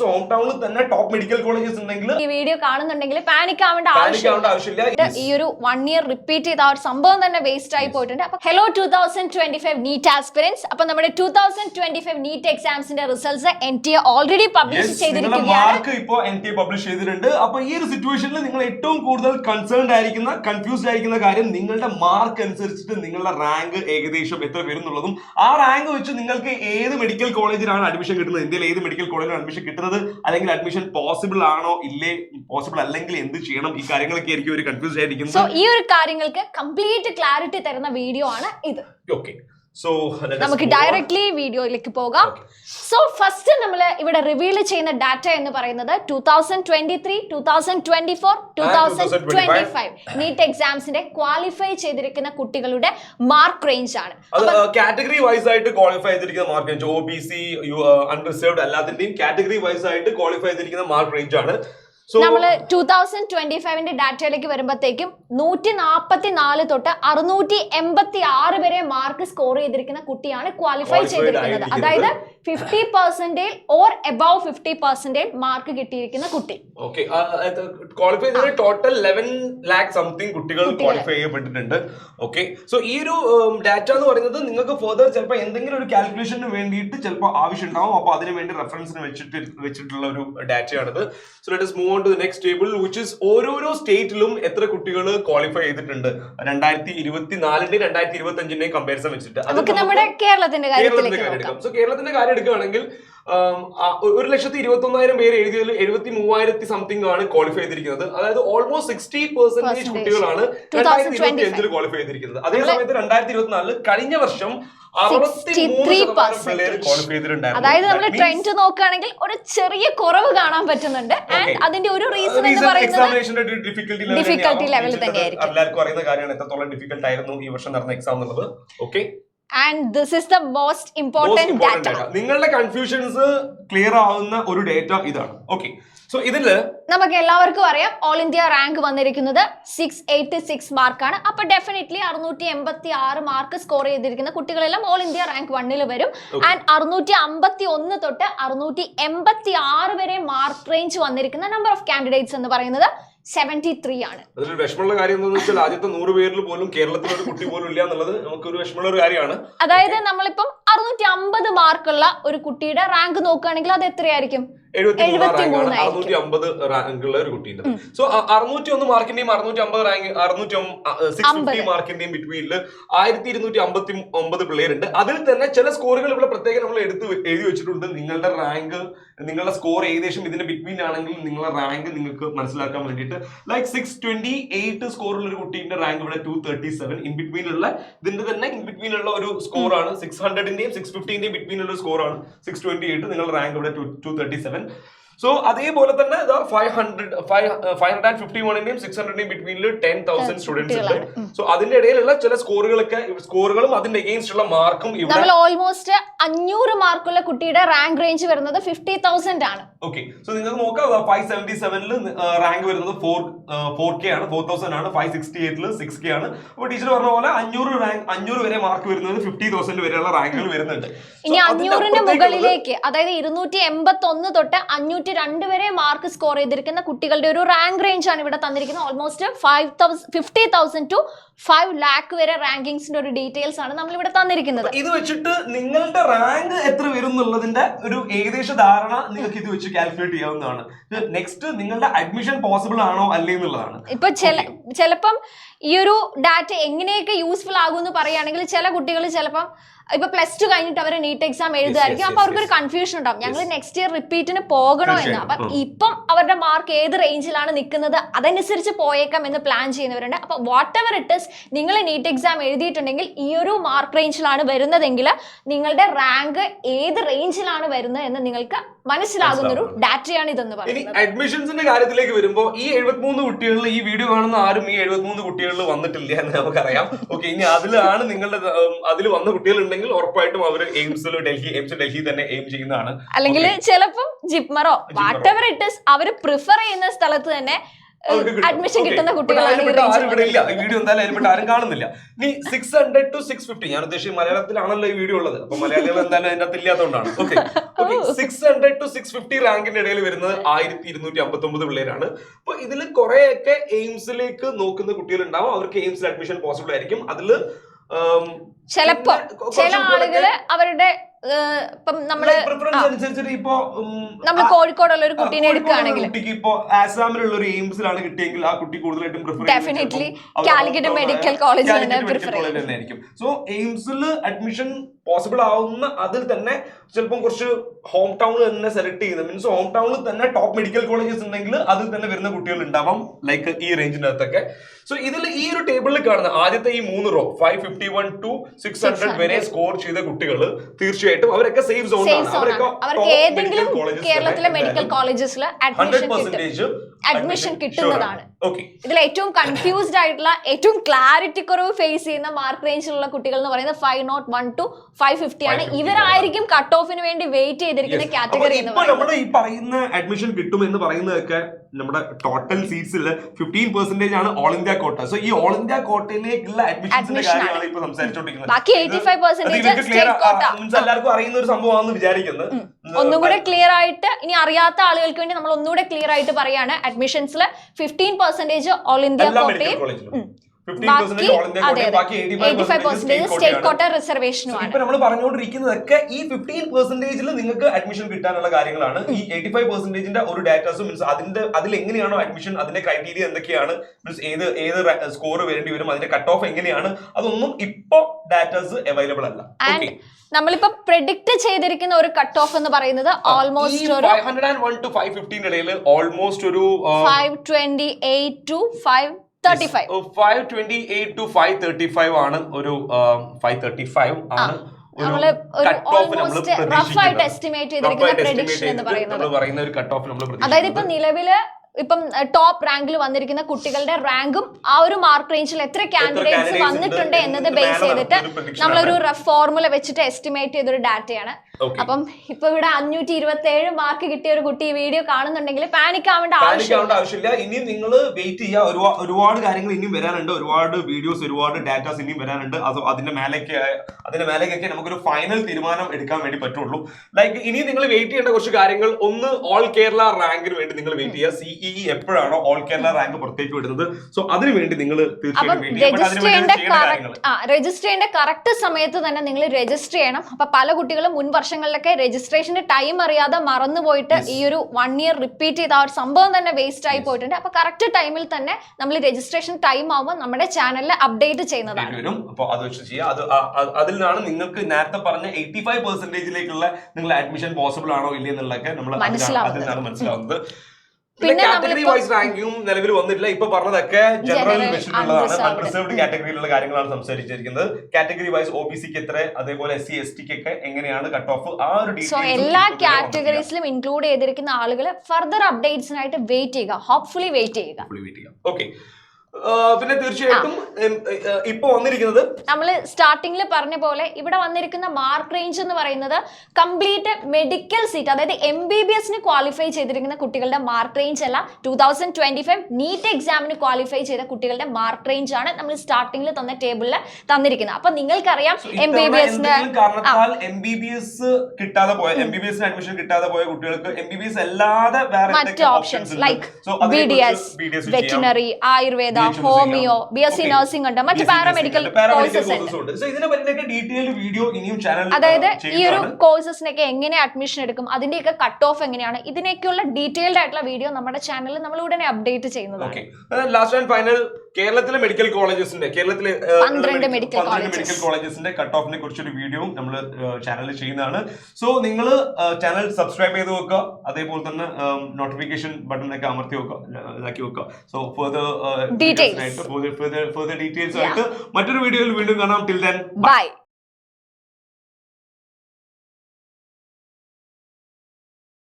So home ടൗണിൽ തന്നെ top medical colleges ഉണ്ടെങ്കിൽ ഈ വീഡിയോ കാണുന്നുണ്ടെങ്കിൽ പാനിക് ആവേണ്ട പാനിക് ആവശ്യമില്ല. ഈ ഒരു വൺ ഇയർ റിപ്പീറ്റ് ചെയ്ത ആ ഒരു സംഭവം തന്നെ വേസ്റ്റ് ആയി പോയിട്ടുണ്ട്. അപ്പൊ hello two thousand twenty five NEET aspirants അപ്പൊ നമ്മുടെ two thousand twenty five NEET എക്സാംസിന്റെ results N T A already publish ചെയ്തിരിക്കുകയാണ്. മാർക്ക് ഇപ്പോ എൻ ടി പബ്ലിഷ് ചെയ്തിട്ടുണ്ട്. അപ്പൊ ഈ ഒരു സിറ്റുവേഷനിൽ നിങ്ങൾ ഏറ്റവും കൂടുതൽ കൺസേൺഡ് ആയിരിക്കുന്ന കൺഫ്യൂസ്ഡ് ആയിരിക്കുന്ന കാര്യം നിങ്ങളുടെ മാർക്ക് അനുസരിച്ചിട്ട് നിങ്ങളുടെ റാങ്ക് ഏകദേശം എത്ര വരുന്നുള്ളതും ആ റാങ്ക് വെച്ച് നിങ്ങൾക്ക് ഏത് മെഡിക്കൽ കോളേജിലാണ് അഡ്മിഷൻ കിട്ടുന്നത്? ഇന്ത്യയിൽ ഏത് മെഡിക്കൽ കോളേജിലാണ് അഡ്മിഷൻ കിട്ടുന്നത്? അല്ലെങ്കിൽ അഡ്മിഷൻ പോസിബിൾ ആണോ? ഇല്ലേ? പോസിബിൾ അല്ലെങ്കിൽ എന്ത് ചെയ്യണം? ഈ കാര്യങ്ങളൊക്കെ ആയിരിക്കും ഒരു കൺഫ്യൂസ് സോ ഈ ഒരു കാര്യങ്ങൾക്ക് കംപ്ലീറ്റ് ക്ലാരിറ്റി തരുന്ന വീഡിയോ ആണ് ഇത്. ഓക്കെ സോ നമുക്ക് ഡയറക്ട്ലി വീഡിയോയിലേക്ക് പോകാം. സോ ഫസ്റ്റ് നമ്മൾ ഇവിടെ റിവീൽ ചെയ്യുന്ന ഡാറ്റ എന്ന് പറയുന്നത് two thousand twenty three two thousand twenty four two thousand twenty five NEET എക്സാംസിന്റെ qualify ചെയ്തിരിക്കുന്ന കുട്ടികളുടെ മാർക്ക് റേഞ്ച് ആണ്. കാറ്റഗറി വൈസ് ആയിട്ട് ക്വാളിഫൈ ചെയ്തിരിക്കുന്ന mark range O B C unreserved എല്ലാത്തിന്റെയും കാറ്റഗറി വൈസ് ആയിട്ട് ക്വാളിഫൈ ചെയ്തിരിക്കുന്ന മാർക്ക് റേഞ്ച് ആണ്. നമ്മൾ ടൂ തൗസൻഡ് ട്വന്റി ഫൈവിന്റെ ഡാറ്റയിലേക്ക് വരുമ്പോഴത്തേക്കും നൂറ്റി നാൽപ്പത്തി നാല് തൊട്ട് അറുന്നൂറ്റി എൺപത്തി ആറ് വരെ മാർക്ക് സ്കോർ ചെയ്തിരിക്കുന്ന കുട്ടിയാണ് ക്വാളിഫൈ ചെയ്തിരിക്കുന്നത്. അതായത് fifty percentage or above fifty percentage mark കിട്ടിയിരിക്കുന്ന കുട്ടി. ക്വാളിഫൈ ചെയ്ത ടോട്ടൽ ലെവൻ ലാക്ക് സംതിങ് കുട്ടികൾ. ക്വാളിഫൈ ചെയ്യപ്പെട്ടിട്ടുണ്ട്. ഓക്കെ സോ ഈ ഒരു ഡാറ്റ എന്ന് പറയുന്നത് നിങ്ങൾക്ക് ഫെർദർ ചിലപ്പോൾ എന്തെങ്കിലും ഒരു കാൽക്കുലേഷന് വേണ്ടിയിട്ട് ചിലപ്പോൾ ആവശ്യം ഉണ്ടാവും അപ്പോൾ അതിന് വേണ്ടി റെഫറൻസിന് വെച്ചിട്ട് വെച്ചിട്ടുള്ള ഒരു ഡാറ്റയാണിത് so let move on to next table which is ഓരോരോ സ്റ്റേറ്റിലും എത്ര കുട്ടികൾ ക്വാളിഫൈ ചെയ്തിട്ടുണ്ട്. രണ്ടായിരത്തി ഇരുപത്തി നാലിന്റെയും രണ്ടായിരത്തി ഇരുപത്തി അഞ്ചിന്റെയും കമ്പാരിസൺ വെച്ചിട്ട് നമുക്ക് നമ്മുടെ കേരളത്തിന്റെ കാര്യം എടുക്കാം. സോ കേരളത്തിന്റെ കാര്യം എടുക്കുകയാണെങ്കിൽ ഒരു ലക്ഷത്തി ഇരുപത്തി ഒന്നായിരം പേര് എഴുതിയതിൽ എഴുപത്തി മൂവായിരത്തി സംതിങ് ആണ് ക്വാളിഫൈ ചെയ്തിരിക്കുന്നത്. അതായത് ഓൾമോസ്റ്റ് സിക്സ്റ്റി പെർസെന്റേജ് കുട്ടികളാണ് 2025. രണ്ടായിരത്തി ഇരുപത്തി അഞ്ചിൽ ക്വാളിഫൈ ചെയ്തിരിക്കുന്നത്. അതേ സമയത്ത് രണ്ടായിരത്തി ഇരുപത്തിനാലിൽ കഴിഞ്ഞ വർഷം അറുപത്തി മൂന്ന് 63% ശതമാനം പിള്ളേര് അതായത് നമ്മൾ ട്രെൻഡ് നോക്കുകയാണെങ്കിൽ ഒരു ചെറിയ കുറവ് കാണാൻ പറ്റുന്നുണ്ട് ആൻഡ്. അതിന്റെ ഒരു റീസൺ എന്ന് പറയുന്നത് difficulty തന്നെയാവാം. തന്നെയായിരിക്കും. എല്ലാവർക്കും അറിയുന്ന കാര്യമാണ് എത്രത്തോളം ഡിഫിക്കൽട്ട് ആയിരുന്നു ഈ വർഷം നടന്ന എക്സാം എന്നുള്ളത് okay and this is the most important data നിങ്ങളുടെ കൺഫ്യൂഷൻസ് ക്ലിയർ ആവുന്ന ഒരു ഡേറ്റ ഇതാണ്. ഓക്കെ സോ ഇതിൽ നമുക്ക് എല്ലാവർക്കും അറിയാം ഓൾ ഇന്ത്യ റാങ്ക് വന്നിരിക്കുന്നത് സിക്സ് എയ്റ്റ് സിക്സ് മാർക്കാണ് അപ്പൊ ഡെഫിനറ്റ്ലി അറുന്നൂറ്റി എൺപത്തി ആറ് മാർക്ക് സ്കോർ ചെയ്തിരിക്കുന്ന കുട്ടികളെല്ലാം ഓൾ ഇന്ത്യ റാങ്ക് വണ്ണിൽ വരും. ആൻഡ് അറുന്നൂറ്റി അമ്പത്തി ഒന്ന് തൊട്ട് അറുന്നൂറ്റി എൺപത്തി ആറ് വരെ മാർക്ക് റേഞ്ച് വന്നിരിക്കുന്ന നമ്പർ ഓഫ് കാൻഡിഡേറ്റ്സ് എന്ന് പറയുന്നത് സെവന്റി ത്രീ ആണ്. അതിലൊരു വിഷമമുള്ള കാര്യം എന്താണെന്ന് വെച്ചാൽ ആദ്യത്തെ നൂറ് പേരിൽ പോലും കേരളത്തിൽ ഒരു കുട്ടി പോലും ഇല്ല എന്നുള്ളത് നമുക്കൊരു വിഷമമുള്ള ഒരു കാര്യമാണ്. അതായത് നമ്മളിപ്പം അറുന്നൂറ്റി അമ്പത് മാർക്കുള്ള ഒരു കുട്ടിയുടെ റാങ്ക് നോക്കുകയാണെങ്കിൽ അത് എത്രയായിരിക്കും? അറുന്നൂറ്റി അമ്പത് റാങ്കുള്ള ഒരു കുട്ടിയുണ്ട് സോ അറുന്നൂറ്റി ഒന്ന് മാർക്കിന്റെയും അറുന്നൂറ്റി അമ്പത് റാങ്ക് അറുന്നൂറ്റി സിക്സ് ഫിഫ്റ്റി. മാർക്കിന്റെയും ബിറ്റ്വീനിൽ ആയിരത്തി ഇരുന്നൂറ്റി അമ്പത്തി ഒമ്പത് പിള്ളേരുണ്ട്. അതിൽ തന്നെ ചില സ്കോറുകൾ ഇവിടെ പ്രത്യേകം നമ്മൾ എടുത്ത് എഴുതി വെച്ചിട്ടുണ്ട്. നിങ്ങളുടെ റാങ്ക് നിങ്ങളുടെ സ്കോർ ഏകദേശം ഇതിന്റെ ബിറ്റ്വീൻ ആണെങ്കിൽ നിങ്ങളുടെ റാങ്ക് നിങ്ങൾക്ക് മനസ്സിലാക്കാൻ വേണ്ടിയിട്ട്. ലൈക്ക് സിക്സ് ട്വന്റി എയ്റ്റ് സ്കോറുള്ള ഒരു കുട്ടീന്റെ റാങ്ക് ഇവിടെ ടു തേർട്ടി സെവൻ ഇൻ ബിറ്റ്വീനുള്ള ഇതിന്റെ തന്നെ ഇൻ ബിറ്റ്വീനുള്ള ഒരു സ്കോർ ആണ്. സിക്സ് ഹൺഡ്രഡിന്റെയും സിക്സ് ഫിഫ്റ്റീന്റെയും ബിറ്റ്വീനുള്ള സ്കോർ ആണ്. സിക്സ് ട്വന്റി എയ്റ്റ് നിങ്ങളുടെ റാങ്ക് ഇവിടെ ടു തേർട്ടി സെവൻ സോ അതേപോലെ തന്നെ five hundred five five hundred and fifty വണ്ണിന്റെയും six ഹൺഡ്രഡിന്റെയും ബിറ്റ്വീനിൽ ടെൻ തൗസൻഡ് സ്റ്റുഡൻസ് ഉണ്ട്. സോ അതിന്റെ ഇടയിലുള്ള ചില സ്കോറുകളൊക്കെ സ്കോറുകളും അതിന്റെ അഗെയിൻസ്റ്റ് ഉള്ള മാർക്കും ഇവിടെ ഓൾമോസ്റ്റ് അഞ്ഞൂറ് മാർക്കുള്ള കുട്ടിയുടെ റാങ്ക് റേഞ്ച് വരുന്നത് ഫിഫ്റ്റി തൗസൻഡ് ആണ്. ഓക്കെ സോ നിങ്ങൾക്ക് നോക്കാം ഫൈവ് സെവന്റി സെവനിൽ റാങ്ക് വരുന്നത് ഫോർ ഫോർ കെ ആണ് ഫോർ തൗസൻഡ് ആണ് ഫൈവ് സിക്സ്റ്റി എയ്റ്റിൽ സിക്സ് കെ ആണ്. അപ്പോൾ ടീച്ചർ പറഞ്ഞ പോലെ അഞ്ഞൂറ് റാങ്ക് അഞ്ഞൂറ് വരെ മാർക്ക് വരുന്നത് ഫിഫ്റ്റി തൗസൻഡ് വരെയുള്ള റാങ്കുകൾ വരുന്നുണ്ട്. ഇനി അഞ്ഞൂറിന് അഞ്ഞൂറിന്റെ മുകളിലേക്ക് അതായത് ഇരുന്നൂറ്റി എൺപത്തി ഒന്ന് തൊട്ട് അഞ്ഞൂറ്റി രണ്ട് വരെ മാർക്ക് സ്കോർ ചെയ്തിരിക്കുന്ന കുട്ടികളുടെ ഒരു റാങ്ക് റേഞ്ച് ആണ് ഇവിടെ തന്നിരിക്കുന്നത്. Almost five thousand fifty thousand to five lakh വരെ റാങ്കിങ്സിന്റെ ഒരു ഡീറ്റെയിൽസ് ആണ് നമ്മൾ ഇവിടെ തന്നിരിക്കുന്നത്. ഇത് വെച്ചിട്ട് നിങ്ങളുടെ റാങ്ക് എത്ര വരും എന്നുള്ളതിന്റെ ഒരു ഏകദേശ ധാരണ നിങ്ങൾക്ക് ഇത് വെച്ച് കാൽക്കുലേറ്റ് ചെയ്യാവുന്നതാണ്. നെക്സ്റ്റ് നിങ്ങളുടെ അഡ്മിഷൻ പോസിബിൾ ആണോ അല്ലേ എന്നുള്ളതാണ്. ഇപ്പൊ ചില ചിലപ്പം ഈ ഒരു ഡാറ്റ എങ്ങനെയൊക്കെ യൂസ്ഫുൾ ആകും എന്ന് പറയുകയാണെങ്കിൽ ചില കുട്ടികൾ ചിലപ്പം ഇപ്പൊ പ്ലസ് ടു കഴിഞ്ഞിട്ട് അവർ നീറ്റ് എക്സാം എഴുതുമായിരിക്കും അപ്പൊ അവർക്കൊരു. കൺഫ്യൂഷൻ ഉണ്ടാവും. ഞങ്ങൾ നെക്സ്റ്റ് ഇയർ റിപ്പീറ്റിന് പോകണോ എന്ന്. അപ്പൊ ഇപ്പം അവരുടെ മാർക്ക് ഏത് റേഞ്ചിലാണ് നിൽക്കുന്നത് അതനുസരിച്ച് പോയേക്കാം എന്ന് പ്ലാൻ ചെയ്യുന്നവരുണ്ട്. അപ്പൊ വാട്ട് എവർ ഇറ്റ് ഇസ് നിങ്ങൾ നീറ്റ് എക്സാം എഴുതിയിട്ടുണ്ടെങ്കിൽ ഈ ഒരു മാർക്ക് റേഞ്ചിലാണ് വരുന്നതെങ്കിൽ നിങ്ങളുടെ റാങ്ക് ഏത് റേഞ്ചിലാണ് വരുന്നത് എന്ന് നിങ്ങൾക്ക് മനസ്സിലാകുന്ന ഒരു ഡാറ്റയാണ് ഇതെന്ന് പറയുന്നത് അഡ്മിഷൻസിന്റെ കാര്യത്തിലേക്ക് വരുമ്പോൾ ഈ എഴുപത്തിമൂന്ന് കുട്ടികളിൽ ഈ വീഡിയോ കാണുന്ന ആരും ഈ എഴുപത്തിമൂന്ന് കുട്ടികളിൽ വന്നിട്ടില്ല എന്ന് നമുക്കറിയാം ഓക്കെ ഇനി അതിലാണ് നിങ്ങളുടെ അതിൽ വന്ന കുട്ടികൾ ഉണ്ടെങ്കിൽ ഉറപ്പായിട്ടും അവർ എയിംസിൽ ഡൽഹി എയിംസ് ഡൽഹി തന്നെ എയിം ചെയ്യുന്നതാണ് അല്ലെങ്കിൽ ചിലപ്പോൾ ജിപ്മറോ. വാട്ട് എവർ ഇറ്റ് ഇസ് അവർ പ്രിഫർ ചെയ്യുന്ന സ്ഥലത്ത് തന്നെ. അഡ്മിഷൻ കിട്ടുന്ന കുട്ടികളാണ് ആരും കാണുന്നില്ല. നീ six hundred to six fifty ഞാൻ ഉദ്ദേശിച്ചത് മലയാളത്തിലാണല്ലോ ഈ വീഡിയോ ഉള്ളത്. അപ്പൊ മലയാളികൾ എന്തായാലും അതിന്റെ അകത്ത് ഇല്ലാത്തതുകൊണ്ടാണ്. Okay. Okay six hundred to six fifty റാങ്കിന്റെ ഇടയിൽ വരുന്നത് ആയിരത്തി ഇരുന്നൂറ്റി അമ്പത്തി ഒമ്പത് പിള്ളേരാണ്. അപ്പൊ ഇതിൽ കുറെയൊക്കെ എയിംസിലേക്ക് നോക്കുന്ന കുട്ടികൾ ഉണ്ടാവും അവർക്ക് എയിംസിൽ അഡ്മിഷൻ പോസിബിൾ ആയിരിക്കും. ചിലപ്പോ ചില ആളുകൾ അവരുടെ ഇപ്പം നമ്മൾ. ഇപ്പൊ നമ്മൾ കോഴിക്കോടുള്ള ഒരു കുട്ടീനെ എടുക്കുകയാണെങ്കിൽ കുട്ടിക്ക് ഇപ്പൊ ആസാമിലുള്ള ഒരു എയിംസിലാണ് കിട്ടിയെങ്കിൽ ആ കുട്ടി കൂടുതലായിട്ടും prefer Definitely Calicut medical college തന്നെ prefer ചെയ്യും. സോ എയിംസിൽ അഡ്മിഷൻ പോസിബിൾ ആവുന്ന അതിൽ തന്നെ ചിലപ്പം കുറച്ച് ഹോം ടൗൺ തന്നെ സെലക്ട് ചെയ്യുന്നത് മീൻസ് ഹോം ടൗണിൽ തന്നെ ടോപ്പ് മെഡിക്കൽ കോളേജസ് ഉണ്ടെങ്കിൽ അതിൽ തന്നെ വരുന്ന കുട്ടികൾ ഉണ്ടാവാം ലൈക്ക് ഈ റേഞ്ചിന്റെ അകത്തൊക്കെ സോ ഇതിൽ ഈ ഒരു ടേബിളിൽ കാണുന്ന ആദ്യത്തെ ഈ മൂന്ന് row five fifty one to six hundred വരെ സ്കോർ ചെയ്ത കുട്ടികൾ തീർച്ചയായിട്ടും അവരൊക്കെ സേഫ് സോൺ അവർക്ക് ഏതെങ്കിലും കേരളത്തിലെ മെഡിക്കൽ കോളേജസിൽ അഡ്മിഷൻ ഹൺഡ്രഡ് പെർസെന്റേജ് അഡ്മിഷൻ കിട്ടുന്നതാണ്. ഇതിൽ ഏറ്റവും കൺഫ്യൂസ്ഡ് ആയിട്ടുള്ള ഏറ്റവും ക്ലാരിറ്റി കുറവ് ഫേസ് ചെയ്യുന്ന മാർക്ക് റേഞ്ചിലുള്ള കുട്ടികൾ എന്ന് പറയുന്നത് five nought one to five fifty ആണ്. ഇവരായിരിക്കും കട്ട് ഓഫിന് വേണ്ടി വെയിറ്റ് ചെയ്തിരിക്കുന്ന കാറ്റഗറി നമ്മുടെ ഈ പറയുന്ന അഡ്മിഷൻ കിട്ടും എന്ന് പറയുന്നതൊക്കെ നമ്മുടെ ടോട്ടൽ സീറ്റ്സിൽ ഫിഫ്റ്റീൻ പെർസെന്റേജ് ആണ് ഓൾ ഇന്ത്യ കോട്ട സോ ഈ ഓൾ ഇന്ത്യ കോട്ടയിലേക്കുള്ള അഡ്മിഷൻസിന്റെ ആണ്. കാര്യമാണ് ഇപ്പൊ സംസാരിച്ചോണ്ടിരിക്കുന്നത്. ബാക്കി 85% അത് ഇവർക്ക് clear state quota. ആ- means എല്ലാവർക്കും അറിയുന്ന ഒരു സംഭവമാണെന്ന് വിചാരിക്കുന്നത് ഒന്നുകൂടെ ക്ലിയർ ആയിട്ട് ഇനി അറിയാത്ത ആളുകൾക്ക് വേണ്ടി നമ്മൾ ഒന്നുകൂടെ ക്ലിയർ ആയിട്ട് പറയാണ് അഡ്മിഷൻസിൽ ഫിഫ്റ്റീൻ പെർസെന്റേജ് ഓൾ ഇന്ത്യ കോട്ടയം ഇപ്പൊ നമ്മൾ പറഞ്ഞുകൊണ്ടിരിക്കുന്നതൊക്കെ ഈ ഫിഫ്റ്റീൻ പെർസെന്റേജിൽ നിങ്ങൾക്ക് അഡ്മിഷൻ കിട്ടാനുള്ള കാര്യങ്ങളാണ്. ഈ എയ്റ്റി ഫൈവ് പെർസെന്റേജിന്റെ ഒരു ഡാറ്റാസ് മീൻസ് അതിന്റെ അതിൽ എങ്ങനെയാണോ അഡ്മിഷൻ അതിന്റെ ക്രൈറ്റീരിയ എന്തൊക്കെയാണ് മീൻസ് ഏത് ഏത് സ്കോർ വേണ്ടി വരും അതിന്റെ കട്ട് ഓഫ് എങ്ങനെയാണ് അതൊന്നും ഇപ്പൊ ഡാറ്റാസ് അവൈലബിൾ അല്ല. നമ്മളിപ്പോ പ്രെഡിക്റ്റ് ചെയ്തിരിക്കുന്ന ഒരു കട്ട് ഓഫ് എന്ന് പറയുന്നത് ഓൾമോസ്റ്റ് ഒരു hundred and one to five fifteen ഇടയിൽ ഓൾമോസ്റ്റ് ഒരു five twenty eight to five five twenty eight to five thirty five ആണ് ഒരു ഫൈവ് തേർട്ടി ഫൈവ് ആണ് നമ്മൾ റഫ് ആയിട്ട് എസ്റ്റിമേറ്റ് ചെയ്തിരിക്കുന്ന പ്രഡിക്ഷൻ എന്ന് പറയുന്നത്. അതായത് ഇപ്പൊ നിലവിൽ ഇപ്പം ടോപ്പ് റാങ്കിൽ വന്നിരിക്കുന്ന കുട്ടികളുടെ റാങ്കും ആ ഒരു മാർക്ക് റേഞ്ചിൽ എത്ര കാൻഡിഡേറ്റ്സ് വന്നിട്ടുണ്ട് എന്നത് ബേസ് ചെയ്തിട്ട് നമ്മളൊരു ഫോർമുല വെച്ചിട്ട് എസ്റ്റിമേറ്റ് ചെയ്തൊരു ഡാറ്റയാണ്. അപ്പം ഇപ്പൊ ഇവിടെ അഞ്ഞൂറ്റി ഇരുപത്തി ഏഴ് മാർക്ക് കിട്ടിയ ഒരു കുട്ടി ഈ വീഡിയോ കാണുന്നുണ്ടെങ്കിൽ പാനിക് ആവേണ്ട ആവശ്യമില്ല. ഇനി നിങ്ങൾ വെയിറ്റ് ചെയ്യുക ഒരുപാട് കാര്യങ്ങൾ ഇനിയും വരാനുണ്ട്. ഒരുപാട് വീഡിയോസ് ഒരുപാട് ഡാറ്റാസ് ഇനിയും വരാനുണ്ട്. അത് അതിന്റെ മേലേക്ക് അതിന്റെ മേലേക്കൊക്കെ നമുക്കൊരു ഫൈനൽ തീരുമാനം എടുക്കാൻ വേണ്ടി പറ്റുള്ളൂ. ലൈക്ക് ഇനി നിങ്ങൾ വെയിറ്റ് ചെയ്യേണ്ട കുറച്ച് കാര്യങ്ങൾ. ഒന്ന് ഓൾ കേരള റാങ്കിന് വേണ്ടി നിങ്ങൾ വെയിറ്റ് ചെയ്യുക സിഇഇ എപ്പോഴാണോ ഓൾ കേരള റാങ്ക് പുറത്തേക്ക് വിടുന്നത്. സോ അതിനുവേണ്ടി നിങ്ങൾ രജിസ്റ്റർ ചെയ്യേണ്ട കറക്റ്റ് സമയത്ത് തന്നെ നിങ്ങൾ രജിസ്റ്റർ ചെയ്യണം. അപ്പൊ പല കുട്ടികളും മുൻ വർഷങ്ങളിലൊക്കെ രജിസ്ട്രേഷന്റെ ടൈം അറിയാതെ മറന്നുപോയിട്ട് ഈ ഒരു വൺ ഇയർ റിപ്പീറ്റ് ചെയ്ത ആ ഒരു സംഭവം തന്നെ വേസ്റ്റ് ആയി പോയിട്ടുണ്ട്. അപ്പൊ കറക്റ്റ് ടൈമിൽ തന്നെ നമ്മൾ രജിസ്ട്രേഷൻ ടൈം ആവുമ്പോൾ നമ്മുടെ ചാനലിൽ അപ്ഡേറ്റ് ചെയ്യുന്നതാണ്. അപ്പോൾ അത് വെച്ച് ചെയ്യുക അത് അതിൽ നിന്നാണ് നിങ്ങൾക്ക് നേരത്തെ പറഞ്ഞ എയ്റ്റി ഫൈവ് പെർസെന്റേജിലേക്കുള്ള നിങ്ങൾ അഡ്മിഷൻ പോസിബിൾ ആണോ ഇല്ലേ എന്നുള്ളതൊക്കെ നമ്മൾ മനസ്സിലാവുന്നത്. അതിൽ നിന്നാണ് മനസ്സിലാവുന്നത്. പിന്നെ കാറ്റഗറി വൈസ് റാങ്കിങ്ങും നിലവിൽ വന്നിട്ടില്ല. ഇപ്പൊ പറഞ്ഞതൊക്കെ ജനറൽ വെച്ചിട്ടുള്ളതാണ്. അൺറിസർവ്ഡ് കാറ്റഗറിയിലുള്ള കാര്യങ്ങളാണ് സംസാരിച്ചിരിക്കുന്നത്. കാറ്റഗറി വൈസ് ഒ ബി സിക്ക് എത്ര അതേപോലെ എസ് സി എസ് ടിക്ക് ഒക്കെ എങ്ങനെയാണ് കട്ട് ഓഫ് ആ ഒരു സോ എല്ലാ. കാറ്റഗറീസിലും ഇൻക്ലൂഡ് ചെയ്തിരിക്കുന്ന ആളുകൾ ഫർദർ അപ്ഡേറ്റ്സിനായിട്ട് വെയിറ്റ് ചെയ്യുക. ഹോപ്പ്ഫുള്ളി വെയിറ്റ് ചെയ്യുക. ഓക്കെ പിന്നെ തീർച്ചയായിട്ടും ഇപ്പൊ വന്നിരിക്കുന്നത് നമ്മൾ സ്റ്റാർട്ടിംഗിൽ പറഞ്ഞ പോലെ ഇവിടെ വന്നിരിക്കുന്ന മാർക്ക് റേഞ്ച് എന്ന് പറയുന്നത് കംപ്ലീറ്റ് മെഡിക്കൽ സീറ്റ് അതായത് എം ബി ബി എസിന് ക്വാളിഫൈ ചെയ്തിരിക്കുന്ന കുട്ടികളുടെ മാർക്ക് റേഞ്ച് അല്ല. Two thousand twenty five NEET എക്സാമിന് ക്വാളിഫൈ ചെയ്ത കുട്ടികളുടെ മാർക്ക് റേഞ്ച് ആണ് നമ്മൾ സ്റ്റാർട്ടിംഗിൽ തന്ന ടേബിളിൽ തന്നിരിക്കുന്നത്. അപ്പൊ നിങ്ങൾക്കറിയാം എം ബി ബി എസിന് എം ബി ബി എസ് കിട്ടാതെ പോയ എം ബി ബി എസിന് അഡ്മിഷൻ കിട്ടാതെ പോയ കുട്ടികൾക്ക് എം ബി ബി എസ് അല്ലാതെ വേറെ മറ്റ് options like B D S veterinary Ayurveda homeo B S C nursing ഉണ്ട്. മറ്റ് പാരാമെഡിക്കൽ കോഴ്സസ് ഉണ്ട്. അതായത് ഈ ഒരു കോഴ്സസിനൊക്കെ എങ്ങനെ അഡ്മിഷൻ എടുക്കും അതിന്റെയൊക്കെ കട്ട് ഓഫ് എങ്ങനെയാണ് ഇതിനൊക്കെയുള്ള ഡീറ്റെയിൽഡ് ആയിട്ടുള്ള വീഡിയോ നമ്മുടെ ചാനലിൽ നമ്മൾ ഉടനെ അപ്ഡേറ്റ് ചെയ്യുന്നതാണ്. ലാസ്റ്റ് ആൻഡ് ഫൈനൽ കേരളത്തിലെ മെഡിക്കൽ കോളേജസിന്റെ കേരളത്തിലെ പന്ത്രണ്ട് മെഡിക്കൽ കോളേജസിന്റെ കട്ട് ഓഫിനെ കുറിച്ചൊരു വീഡിയോ നമ്മൾ ചാനലിൽ ചെയ്യുന്നതാണ്. സോ നിങ്ങൾ ചാനൽ സബ്സ്ക്രൈബ് ചെയ്ത് വെക്കുക. അതേപോലെ തന്നെ നോട്ടിഫിക്കേഷൻ ബട്ടൺ ഒക്കെ അമർത്തി വെക്കുക. ഇതാക്കി വെക്കുക. സോ ഫെർദർ ഡീറ്റെയിൽസ് ആയിട്ട് ഫർദർ ഡീറ്റെയിൽസ് ആയിട്ട് മറ്റൊരു വീഡിയോയിൽ വീണ്ടും കാണാം. Till then bye